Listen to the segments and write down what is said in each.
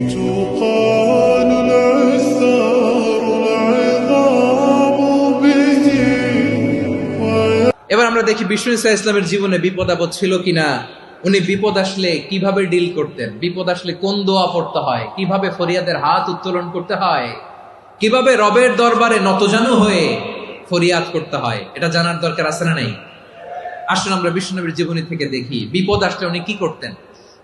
تقال العثار العظام به এবার আমরা দেখি বিষ্ণু ইসা ইসলামের জীবনে বিপদ আপদ ছিল কিনা উনি বিপদ আসলে কিভাবে ডিল করতেন বিপদ আসলে কোন দোয়া পড়তে হয় কিভাবে ফরিয়াদের হাত উত্তোলন করতে হয় কিভাবে রবের দরবারে নতজানু হয়ে ফরিয়াদ করতে হয় এটা জানার দরকার আছে না নাই আসলে আমরা বিষ্ণুনবীর জীবনী থেকে দেখি বিপদ আসলে উনি কি করতেন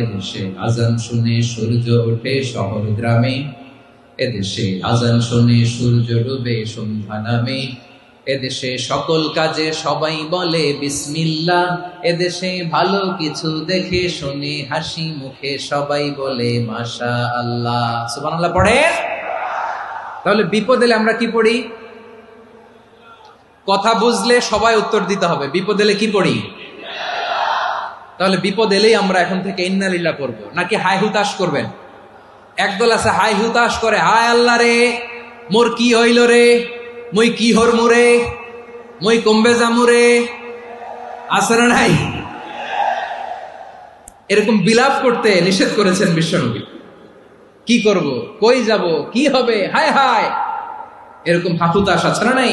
এদেশে শুনে সূর্য শহর গ্রামে। এদেশে আজান শুনে সূর্য ডুবে নামে। এদেশে সকল কাজে সবাই বলে বিসমিল্লাহ। এদেশে ভালো কিছু দেখে শুনে হাসি মুখে সবাই বলে মাশা আল্লাহ সুবহানাল্লাহ পড়ে তাহলে বিপদ এলে আমরা কি পড়ি? কথা বুঝলে সবাই উত্তর দিতে হবে। বিপদ এলে কি পড়ি তাহলে বিপদ এলেই আমরা এখন থেকে ইন্নালিল্লাহ করব নাকি হাই হুতাশ করবেন? একদল আছে হাই হুতাশ করে, হায় আল্লাহ রে, মোর কি হইল রে? মই কি হর মুরে মই কমবে জামুরে আছে না নাই? এরকম বিলাপ করতে নিষেধ করেছেন বিশ্বনবী। কি করব? কই যাব? কি হবে? হায় হায়! এরকম হাহুতাশ আছে না নাই?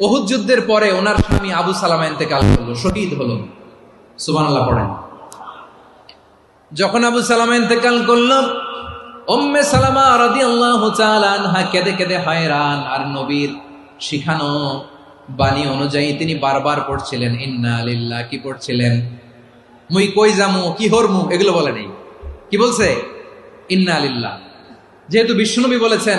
ওহুদ যুদ্ধের পরে ওনার স্বামী আবু সালামা ইন্তেকাল করল। শহীদ হলো। সুবহানাল্লাহ, পড়েন। যখন আবু সালামা ইন্তেকাল করল, উম্মে সালামা আনহা কেঁদে কেঁদে হয়রান, আর নবীর শিখানো বাণী অনুযায়ী তিনি বারবার পড়ছিলেন, ইন্না লিল্লাহ কি পড়ছিলেন? মুই কই জামু কি হরমু? এগুলো বলে নেই। কি বলছে? ইন্না লিল্লাহ যেহেতু বিষ্ণুনবী বলেছেন